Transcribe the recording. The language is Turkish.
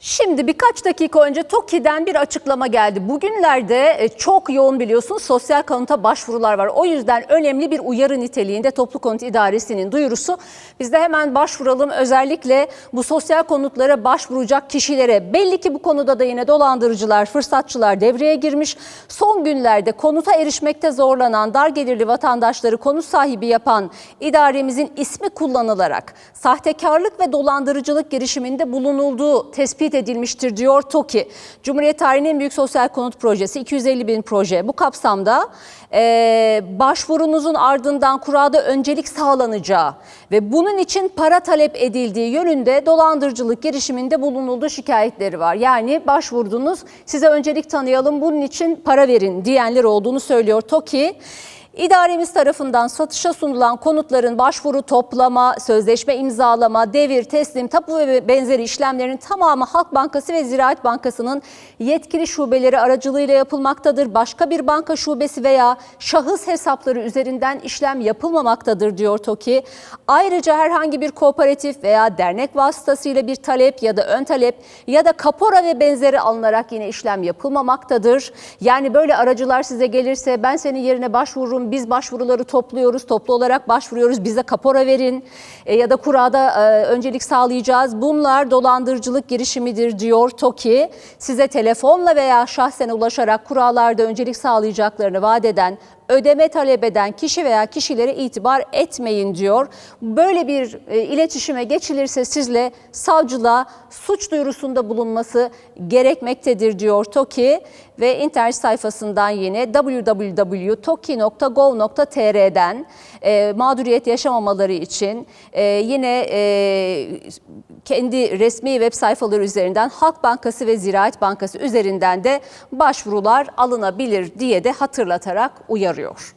Şimdi birkaç dakika önce TOKİ'den bir açıklama geldi. Bugünlerde e, çok yoğun biliyorsunuz sosyal konuta başvurular var. O yüzden önemli bir uyarı niteliğinde Toplu Konut İdaresi'nin duyurusu. Biz de hemen başvuralım. Özellikle bu sosyal konutlara başvuracak kişilere belli ki bu konuda da yine dolandırıcılar, fırsatçılar devreye girmiş. Son günlerde konuta erişmekte zorlanan dar gelirli vatandaşları konut sahibi yapan idaremizin ismi kullanılarak sahtekarlık ve dolandırıcılık girişiminde bulunulduğu tespit edilmiştir diyor TOKİ. Cumhuriyet tarihinin büyük sosyal konut projesi 250 bin proje. Bu kapsamda e, başvurunuzun ardından kurada öncelik sağlanacağı ve bunun için para talep edildiği yönünde dolandırıcılık girişiminde bulunulduğu şikayetleri var. Yani başvurdunuz size öncelik tanıyalım bunun için para verin diyenler olduğunu söylüyor TOKİ. İdaremiz tarafından satışa sunulan konutların başvuru toplama, sözleşme imzalama, devir, teslim, tapu ve benzeri işlemlerin tamamı Halk Bankası ve Ziraat Bankası'nın yetkili şubeleri aracılığıyla yapılmaktadır. Başka bir banka şubesi veya şahıs hesapları üzerinden işlem yapılmamaktadır diyor TOKİ. Ayrıca herhangi bir kooperatif veya dernek vasıtasıyla bir talep ya da ön talep ya da kapora ve benzeri alınarak yine işlem yapılmamaktadır. Yani böyle aracılar size gelirse ben senin yerine başvururum, biz başvuruları topluyoruz, toplu olarak başvuruyoruz, bize kapora verin e, ya da kurada e, öncelik sağlayacağız. Bunlar dolandırıcılık girişimidir diyor TOKİ. Size telefonla veya şahsen ulaşarak kurallarda öncelik sağlayacaklarını vaat eden ödeme talep eden kişi veya kişilere itibar etmeyin diyor. Böyle bir e, iletişime geçilirse sizle savcılığa suç duyurusunda bulunması gerekmektedir diyor TOKİ ve internet sayfasından yine www.toki.gov.tr'den e, mağduriyet yaşamamaları için e, yine e, kendi resmi web sayfaları üzerinden Halk Bankası ve Ziraat Bankası üzerinden de başvurular alınabilir diye de hatırlatarak uyarıyor çıkarıyor.